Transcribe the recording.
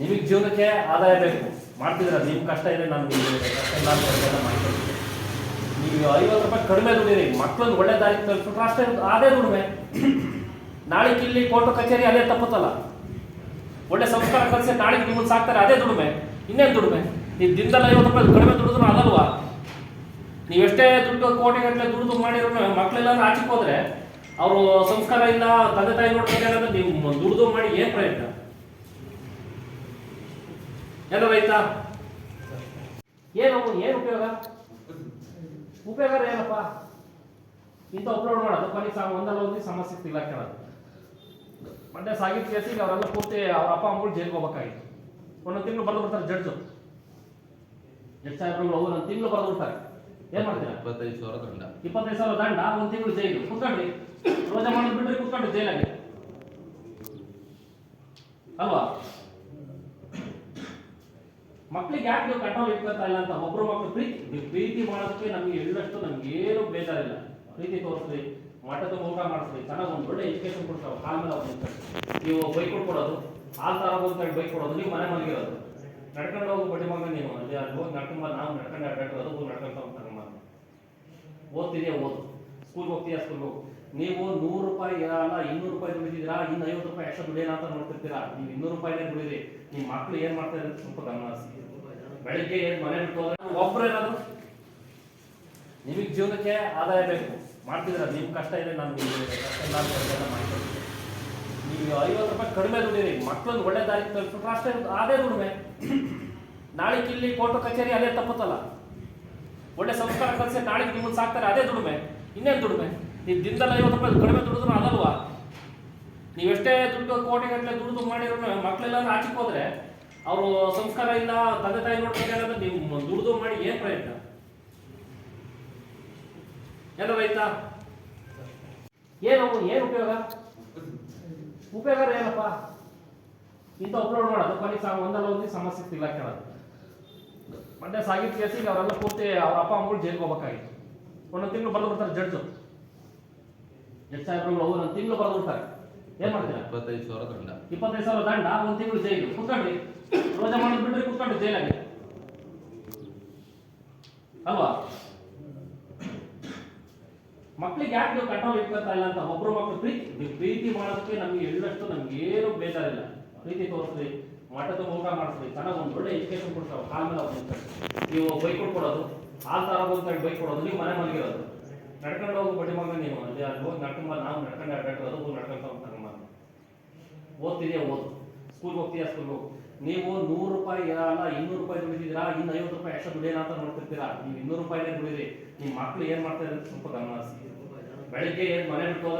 ನಿಮಗೆ ಜೀವನಕ್ಕೆ ಆದಾಯ ಬೇಕು. ಮಾಡ್ತಿದ್ರೆ ನಿಮ್ಮ ಕಷ್ಟ ಇದೆ, ನಾನು ಕಷ್ಟ ನೀವು ಐವತ್ತು ರೂಪಾಯಿ ಕಡಿಮೆ ದುಡೀರಿ ಮಕ್ಕಳನ್ನ ಒಳ್ಳೆ ದಾರಿ ತಲುಪಿಟ್ರೆ ಅಷ್ಟೇ ಅದೇ ದುಡಿಮೆ. ನಾಳೆ ಇಲ್ಲಿ ಕೋರ್ಟು ಕಚೇರಿ ಅದೇ ತಪ್ಪುತ್ತಲ್ಲ. ಒಳ್ಳೆ ಸಂಸ್ಕಾರ ಕಲಿಸಿ ನಾಳೆ ನಿಮ್ಮನ್ನು ಸಾಕ್ತಾರೆ, ಅದೇ ದುಡಿಮೆ. ಇನ್ನೇನು ದುಡಿಮೆ? ನೀವು ದಿನದಲ್ಲಿ ಐವತ್ತು ರೂಪಾಯಿ ಕಡಿಮೆ ದುಡಿದ್ರು ಅದಲ್ವಾ? ನೀವೆಷ್ಟೇ ದುಡ್ಡು ಕೋಟಿ ಗಟ್ಟಲೆ ದುಡಿದು ಮಾಡಿರೋ ಮಕ್ಕಳೆಲ್ಲ ಆಚೆಗೆ ಹೋದ್ರೆ, ಅವರು ಸಂಸ್ಕಾರ ಇಲ್ಲ, ತಂದೆ ತಾಯಿ ನೋಡ್ಬೇಕಾದ್ರೆ ನೀವು ದುಡಿದು ಮಾಡಿ ಏನು ಪ್ರಯತ್ನ ಎಲ್ಲ ಬೈತಾ ಏನು ಏನು ಉಪಯೋಗ? ಉಪಯೋಗ ಏನಪ್ಪ? ಇಂಥ ಅಪ್ಲೋಡ್ ಮಾಡೋದು ಕೊನೆಗೆ ಸಾ ಒಂದಲ್ಲ ಒಂದು ಸಮಸ್ಯೆ ಸಿಗ್ತಿಲ್ಲ ಕೇಳೋದು. ಮಂಡ್ಯ ಸಾಗಿದ ಕೇಸಿಗೆ ಅವರೆಲ್ಲ ಪೂರ್ತಿ ಅವ್ರ ಅಪ್ಪ ಅಮ್ಮಗಳು ಜೈಲಿಗೆ ಹೋಗ್ಬೇಕಾಗಿತ್ತು. ಒಂದೊಂದು ತಿಂಗಳು ಬರೆದು ಬಿಡ್ತಾರೆ ಜಡ್ಜು. ಜಡ್ಜ್ ಸಾಹೇಬ್ರುಗಳು ಒಂದು ತಿಂಗಳು ಬರೆದು ಬಿಡ್ತಾರೆ. ಏನ್ ಮಾಡ್ತೀರಾ? ಇಪ್ಪತ್ತೈದು ಸಾವಿರ ದಂಡ. ಇಪ್ಪತ್ತೈದು ಸಾವಿರ ದಂಡ ಒಂದು ತಿಂಗಳು ಜೈಲು. ಕುತ್ಕೊಂಡ್ರಿ. ರೋಜಾ ಮಾಡೋದು ಬಿಡ್ರಿ ಕುತ್ಕೊಂಡ್ರಿ ಜೈಲಾಗಿ ಅಲ್ವಾ? ಮಕ್ಳಿಗೆ ಯಾಕೆ ನೀವು ಕಂಟ್ರೋಲ್ ಇಟ್ಕೊತಾ ಇಲ್ಲ ಅಂತ ಒಬ್ರು ಮಕ್ಕಳು ಪ್ರೀತಿ ಪ್ರೀತಿ ಮಾಡೋದಕ್ಕೆ ನಮ್ಗೆ ಎಳ್ಳಷ್ಟು ನಮ್ಗೆ ಏನು ಬೇಜಾರಿಲ್ಲ. ಪ್ರೀತಿ ತೋರಿಸ್ರಿ, ಮಠದ ಊಟ ಮಾಡಿಸ್ರಿ, ಚೆನ್ನಾಗಿ ಒಂದು ಒಳ್ಳೆ ಎಜುಕೇಶನ್ ಕೊಡ್ತಾವೆ ಕಾಲ ಮೇಲೆ ಅವ್ರು. ನೀವು ಬೈಕ್ ಕೊಡೋದು, ಹಾಲು ತರೋದು ಅಂತ ಬೈಕ್ ಕೊಡೋದು, ನೀವು ಮನೆ ಮಲಗಿರೋದು. ನಡ್ಕೊಂಡು ಹೋಗಿ ಬಡ್ಡಿ ಮಗ ನೀವು ಅಲ್ಲಿ ಹೋಗಿ ನಡ್ಕೊಂಡ್ ನಾವು ನಡ್ಕೊಂಡು ಅಡ್ಡಾಡಿರೋದು ಹೋಗಿ ನಡ್ಕೊಂತ ಹೋಗ್ತಾರೆ ಓದ್ತಿದ್ಯಾ, ಓದು. ಸ್ಕೂಲ್ಗೆ ಹೋಗ್ತೀಯಾ, ಸ್ಕೂಲ್ಗೆ ನೀವು ನೂರು ರೂಪಾಯಿ ಅಲ್ಲ, ಇನ್ನೂರು ರೂಪಾಯಿ ದುಡಿದಿದ್ದೀರಾ, ಇನ್ನು ಐವತ್ತು ರೂಪಾಯಿ ಎಕ್ಸ್ಟ್ರಾ ದುಡಿಯೋಣ ಅಂತ ನೋಡ್ತಿರ್ತೀರಾ? ನೀವು ಇನ್ನೂರು ರೂಪಾಯಿನೇ ದುಡಿದ್ರಿ ನಿಮ್ಮ ಮಕ್ಳು ಏನು ಮಾಡ್ತಾರೆ ಅಂತ ಸ್ವಲ್ಪ ಗಮನ ಬೆಳಿಗ್ಗೆ ಏನ್ ಮನೆ ಬಿಟ್ಟು ಹೋದ್ರೆ ಒಬ್ರು ಏನಾದ್ರು ನಿಮಗೆ ಜೀವನಕ್ಕೆ ಆದಾಯ ಬೇಕು. ಮಾಡ್ತಿದ್ದೀರ? ನಿಮ್ಮ ಕಷ್ಟ ಇದೆ, ನಾನು ಮಾಡ್ತೀನಿ ನೀವು ಐವತ್ತು ರೂಪಾಯಿ ಕಡಿಮೆ ದುಡೀರಿ. ಮಕ್ಕಳನ್ನ ಒಳ್ಳೆ ದಾರಿ ತಲುಪಿಟ್ರೆ ಅಷ್ಟೇ ಅದೇ ದುಡಿಮೆ. ನಾಳೆ ಇಲ್ಲಿ ಕೋರ್ಟ್ ಕಚೇರಿ ಅದೇ ತಪ್ಪುತ್ತಲ್ಲ. ಒಳ್ಳೆ ಸಂಸ್ಕಾರ ಕಲಿಸಿ ನಾಳೆಗೆ ನಿಮ್ಮನ್ನು ಸಾಕ್ತಾರೆ, ಅದೇ ದುಡಿಮೆ. ಇನ್ನೇನು ದುಡಿಮೆ? ನೀವು ದಿನದಲ್ಲಿ ಐವತ್ತು ರೂಪಾಯಿ ಕಡಿಮೆ ದುಡಿದ್ರು ಅದಲ್ವಾ? ನೀವೆಷ್ಟೇ ದುಡ್ಡು ಕೋಟಿ ಗಟ್ಟಲೆ ದುಡಿದು ಮಾಡಿರೋ ಮಕ್ಕಳೆಲ್ಲ ಆಚೆಗೆ ಹೋದ್ರೆ ಅವರು ಸಂಸ್ಕಾರ ಇಲ್ಲ, ತಂದೆ ತಾಯಿ ನೋಡ್ಬೇಕಾದ್ರೆ ನೀವು ದುಡಿದು ಮಾಡಿ ಏನ್ ಪ್ರಯತ್ನ ಎಲ್ಲ ರೈತ? ಏನು ಏನು ಉಪಯೋಗ? ಉಪಯೋಗ ಏನಪ್ಪ? ಇಂಥ ಅಪ್ಲೋಡ್ ಮಾಡೋದು ಕೊನೆಗೆ ಒಂದಲ್ಲ ಒಂದು ಸಮಸ್ಯೆ ಇಲ್ಲ ಕೇಳೋದು ಮಂಡ್ಯ ಸಾಗಿದ ಕೇಸಿಗೆ ಅವರೆಲ್ಲ ಪೂರ್ತಿ ಅವ್ರ ಅಪ್ಪ ಅಮ್ಮಗಳು ಜೈಲಿಗೆ ಹೋಗ್ಬೇಕಾಗಿತ್ತು. ಒಂದೊಂದು ತಿಂಗಳು ಬರೆದು ಬಿಡ್ತಾರೆ ಜಡ್ಜು. ಜಡ್ಜ್ ಸಾಹೇಬ್ರುಗಳು ಒಂದು ತಿಂಗಳು ಬರೆದು ಬಿಡ್ತಾರೆ. ಏನ್ ಮಾಡ್ತೀರಾ? ಇಪ್ಪತ್ತೈದು ಸಾವಿರ ದಂಡ. ಇಪ್ಪತ್ತೈದು ಸಾವಿರ ದಂಡ ಒಂದು ತಿಂಗಳು ಜೈಲು. ಕುತ್ಕೊಂಡ್ರಿ. ರೋಜಾ ಮಾಡಿದ್ ಬಿಡ್ರಿ ಕುತ್ಕೊಂಡು ಜೈಲಾಗಿ. ಅಲ್ವಾ? ಮಕ್ಳಿಗೆ ಯಾಕೆ ನೀವು ಕಂಟ್ರೋಲ್ ಇಟ್ಕೊತಾ ಇಲ್ಲ ಅಂತ ಒಬ್ರು ಮಕ್ಕಳು ಪ್ರೀತಿ ಪ್ರೀತಿ ಮಾಡೋದಕ್ಕೆ ನಮ್ಗೆ ಎಳ್ಳಷ್ಟು ನಮ್ಗೆ ಏನು ಬೇಜಾರಿಲ್ಲ. ಪ್ರೀತಿ ತೋರಿಸ್ರಿ. ಮಠದ ಊಟ ಮಾಡಿಸ್ಬೇಕು. ಚೆನ್ನಾಗಿ ಒಂದು ಒಳ್ಳೆ ಎಜುಕೇಶನ್ ಕೊಡ್ತಾವೆ ಕಾಲ ಮೇಲೆ ಅವ್ರು. ನೀವು ಬೈಕ್ ಕೊಡೋದು, ಹಾಲು ಥರ ಅಂತ ಬೈಕ್ ಕೊಡೋದು, ನೀವು ಮನೆ ಮಲಗಿರೋದು. ನಡ್ಕೊಂಡು ಹೋಗಿ ಬಡ್ಡಿ ಮಗ ನೀವು ಅಲ್ಲಿ ಅಲ್ಲಿ ಹೋಗಿ ನಡ್ಕೊಂಡು ನಾವು ನಡ್ಕೊಂಡು ಅಡ್ಡಾಡಿರೋದು ಹೋಗಿ ನಡ್ಕೊಂತ ತಗೊಂಬ ಓದ್ತಿದ್ಯಾ ಓದು. ಸ್ಕೂಲ್ಗೆ ಹೋಗ್ತೀಯಾ ಸ್ಕೂಲ್ಗೆ ಹೋಗಿ. ನೀವು ನೂರು ರೂಪಾಯಿ ಇರಲ್ಲ ಇನ್ನೂರು ರೂಪಾಯಿ ದುಡಿದಿದ್ದೀರಾ ಇನ್ನು ಐವತ್ತು ರೂಪಾಯಿ ಎಕ್ಸ್ಟ್ರಾ ದುಡಿಯೋಣ ಅಂತ ನೋಡ್ತಿರ್ತೀರಾ. ನೀವು ಇನ್ನೂರು ರೂಪಾಯಿನೇ ದುಡಿದ್ರಿ ನಿಮ್ಮ ಮಕ್ಳು ಏನು ಮಾಡ್ತಾರೆ ಸ್ವಲ್ಪ ಗಮನ ಬೆಳಗ್ಗೆ ಏನು ಮನೆ ಬಿಟ್ಟು